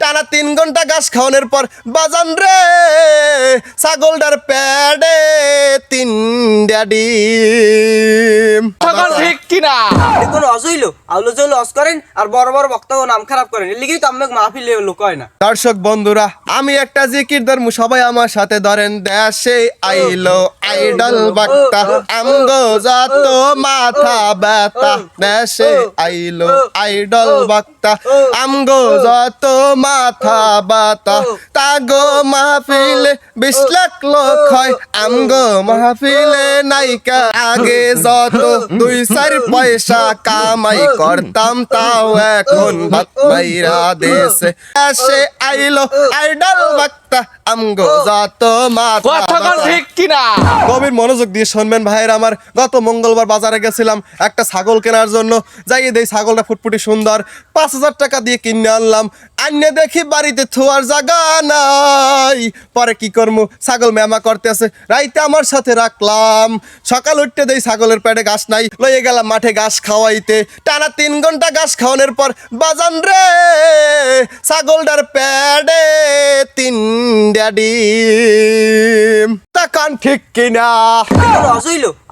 টানা তিন ঘণ্টা ঘাস খাওয়ানোর পর বাজান রে ছাগলটার প্যাডে তিন ড্যাডি তখন ঠিক কিনা? অজইল আউলো জল লস করেন আর বড় বড় বক্তাও নাম খারাপ করেন। এর লিগেই তো আমাকে মাহফিলে লোক হয় না। দর্শক বন্ধুরা আমি একটা জিকির ধর্ম সবাই আমার সাথে ধরেন দেশে আইলো আইডল বাক্তা আমগো যত মাথা ব্যথা দেশে আইলো আইডল বাক্তা আমগো যত মাথা বাতা তাগো মাহফিলে বিশ লাখ লোক হয়। আমগো মাহফিলে নাইকা আগে যত দুই চার পয়সা কামাই করতাম তাও এখন ভাত বাইরা দেশে আসে আইলো আইডল বাক্তা আমগো যত মাথা তখন ঠিক কিনা? গভীর মনোযোগ দিয়ে শুনবেন ভাইয়ের আমার গত মঙ্গলবার বাজারে গেছিলাম একটা ছাগল কেনার জন্য। যাই দেই ছাগলটা ফুটফুটি সুন্দর পাঁচ হাজার টাকা দিয়ে কিনে আনলাম। আন্যে দেখি বাড়িতে থোয়ার জায়গা নাই। পরে কি করব ছাগল মেমা করতে আছে রাইতে আমার সাথে রাখলাম। সকাল উঠতে দেই ছাগলের পেটে ঘাস নাই লইয়ে গেলাম মাঠে ঘাস খাওয়াইতে। টানা তিন ঘণ্টা ঘাস খাওয়ানোর পর বাজান রে ছাগলটার তিন ডিম। তাকান ঠিক কিনা?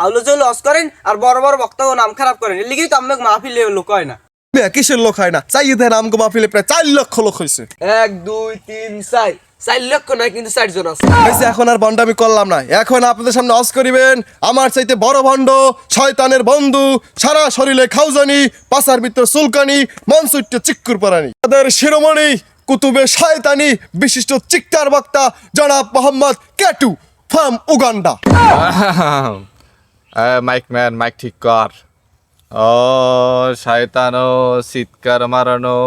আউলো জল লস করেন আর বড় বড় বক্তাও নাম খারাপ করেন এর লিগেই তো আমাকে মাহফিলে লোক হয় না। কিসের লোক হয় না? চাই দেন আমগো মাহফিলে প্রায় চার লক্ষ লোক হয়েছে এক দুই তিন চার। চার লক্ষ নয় কিন্তু চারজন আছে। হয়েছে এখন আর বন্ডামি করলাম না। এখন আপনাদের সামনে অস করিবেন আমার চাইতে বড় ভণ্ড শয়তানের বন্ধু সারা শরীরে খাউজানি পাশার ভিতর চুলকানি মনসুট্ট চিক্কুর পরানি তাদের শিরোমণি কুতুবে শায়তানি বিশিষ্ট চিকতার বক্তা জনাব Mohammad ক্যাটু from Uganda. Mike man mike ঠিক কর। ও শায়তানো চিৎকার মারানো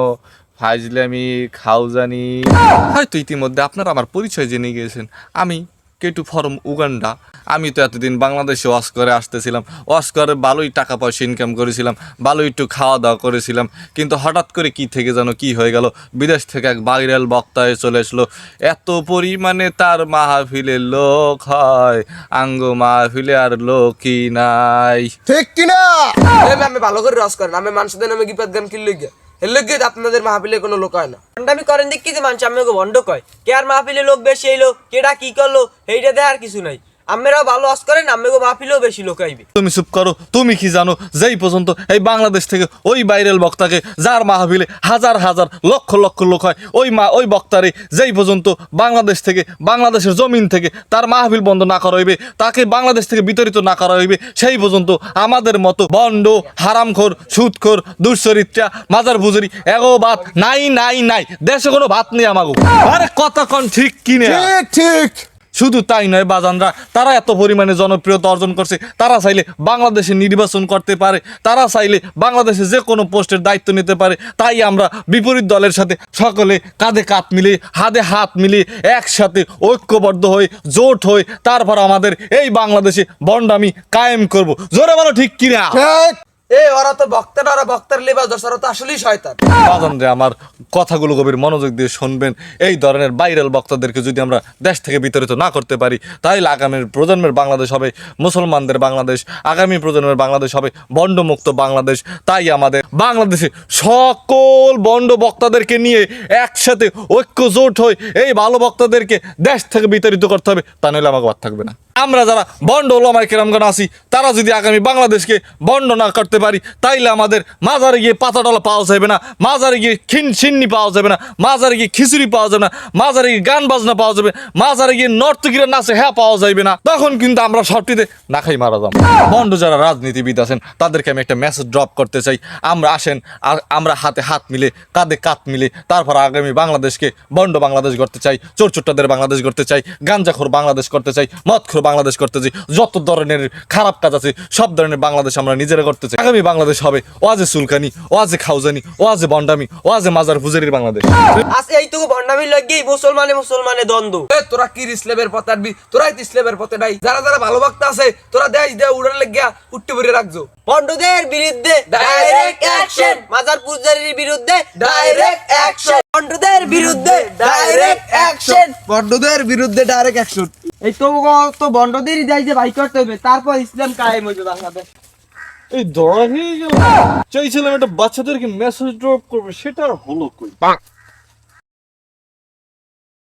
ফাইজলামি খাউজানি। হয়তো ইতিমধ্যে আপনারা আমার পরিচয় জেনে গিয়েছেন। আমি কেটু ফরম উগান্ডা। আমি তো এতদিন বাংলাদেশে ওয়াশ করে আসতেছিলাম। ওয়াশ করে ভালোই টাকা পয়সা ইনকাম করেছিলাম ভালোই একটু খাওয়া দাওয়া করেছিলাম। কিন্তু হঠাৎ করে কি থেকে যেন কি হয়ে গেল বিদেশ থেকে এক ভাইরাল বক্তা হয়ে চলে আসলো এত পরিমাণে তার মাহফিলে লোক হয় আঙ্গ মাহফিলে আর লোকই নাই। ঠিক কিনা? আমি ভালো করে রস করেন আমি মানুষদের নামে গিপাত গান কিনলে গিয়ে। এর লোক আপনাদের মাহফিলে কোনো লোক হয় না। আমি করেন দেখি যে মানুষ আমাকে বন্ধ কয়। কে আর মাহফিলে লোক বেশি এলো কেডা কি করল এইটা আর কিছু নাই। আমেরাও ভালো লস করেন আমাকে মাহফিলেও বেশি লোক আইবে। তুমি চুপ করো তুমি কি জানো যেই পর্যন্ত এই বাংলাদেশ থেকে ওই ভাইরাল বক্তাকে যার মাহফিলে হাজার হাজার লক্ষ লক্ষ লোক হয় ওই মা ওই বক্তারে যেই পর্যন্ত বাংলাদেশ থেকে বাংলাদেশের জমিন থেকে তার মাহফিল বন্ধ না করা হইবে তাকে বাংলাদেশ থেকে বিতরিত না করা হইবে সেই পর্যন্ত আমাদের মতো বন্ড হারামখোর সুদখোর দুশ্চরিত্রা মাজার বুজুরি এগো ভাত নাই নাই নাই দেশে কোনো ভাত নেই আমাগো। আরে কতক্ষণ ঠিক কিনে? ঠিক ঠিক। শুধু তাই নয়, বাজানরা, তারা এত পরিমাণে জনপ্রিয়তা অর্জন করছে, তারা চাইলে বাংলাদেশে নির্বাচন করতে পারে, তারা চাইলে বাংলাদেশে যে কোনো পোস্টের দায়িত্ব নিতে পারে, তাই আমরা বিপরীত দলের সাথে সকলে কাঁধে কাঁধ মিলিয়ে, হাতে হাত মিলিয়ে একসাথে ঐক্যবদ্ধ হয়ে জোট হয়ে তারপর আমাদের এই বাংলাদেশে বন্ডামি কায়েম করব। জোরে বলো, ঠিক কিনা? এ, ওরা তো বক্তারা, ওরা বক্তার লেবাস দোষ ওরা তো আসলেই শয়তান। বাজান রে, আমার কথাগুলো গভীর মনোযোগ দিয়ে শুনবেন। এই ধরনের ভাইরাল বক্তাদেরকে যদি আমরা দেশ থেকে বিতরিত না করতে পারি, তাহলে আগামীর প্রজন্মের বাংলাদেশ হবে মুসলমানদের বাংলাদেশ, আগামী প্রজন্মের বাংলাদেশ হবে বন্ডমুক্ত বাংলাদেশ। তাই আমাদের বাংলাদেশে সকল বন্ড বক্তাদেরকে নিয়ে একসাথে ঐক্য জোট হয়ে এই ভালো বক্তাদেরকে দেশ থেকে বিতাড়িত করতে হবে, তা নইলে আমাকে বাদ থাকবে না। আমরা যারা বন্ড ওলামাই কেরামগান আছি, তারা যদি আগামী বাংলাদেশকে বন্ড না করতে পারি, তাইলে আমাদের মাজারে গিয়ে পাতা পাতাডলা পাওয়া যাবে না, মাজারে গিয়ে খিন ছিন্নি পাওয়া যাবে না, মাজারে গিয়ে খিচুড়ি পাওয়া যাবে না, মাজারে গিয়ে গান বাজনা পাওয়া যাবে, মাজারে গিয়ে নর্তকীরা নাচে হ্যাঁ পাওয়া যাবে না। তখন কিন্তু আমরা সবটিতে না খাই মারা যাব। বন্ড যারা রাজনীতিবিদ আছেন, তাদেরকে আমি একটা মেসেজ ড্রপ করতে চাই। আমরা আসেন, আর আমরা হাতে হাত মিলে, কাঁধে কাঁধ মিলে তারপর আগামী বাংলাদেশকে বন্ড বাংলাদেশ করতে চাই চোর চোট্টাদের বাংলাদেশ করতে চাই, গাঞ্জাখোর বাংলাদেশ করতে চাই, মদখোর বাংলাদেশ করতে চাই, যত ধরনের খারাপ কাজ আছে, সব ধরনের বাংলাদেশ আমরা নিজেরা করতে চাই। আগামী বাংলাদেশ হবে। ওয়াজে সুলকানি ওয়াজে খাউজানি ওয়াজে বন্ডামি ওয়াজে মাজার ফুজারির বাংলাদেশ। আজ এইটুকু ভণ্ডামি লাগিয়েই মুসলমানে মুসলমানে দ্বন্দ্ব। এ তোরা কি ইসলামের পথে আনবি? তোরাই তো ইসলামের পথে নাই। যারা যারা ভালো বক্তা আছে তোরা দেশ দেয়া উড়ার লেগিয়া উঠতে ভরে রাখছো ভণ্ডদের বিরুদ্ধে ডাইরেক্ট অ্যাকশন মাজার পূজারীর বিরুদ্ধে ডাইরেক্ট অ্যাকশন ভণ্ডদের বিরুদ্ধে ডাইরেক্ট অ্যাকশন বন্ধুদের বিরুদ্ধে ডাইরেক্ট অ্যাকশন এই তো তো ভণ্ডদেরই দেয় যে ভাই করতে হবে তারপর ইসলাম কায়েম হইবে বাংলাদেশ। এই ধরা হয়ে গেল চাইছিলাম একটা বাচ্চাদেরকে মেসেজ ড্রপ করবে সেটা আর হলো কই?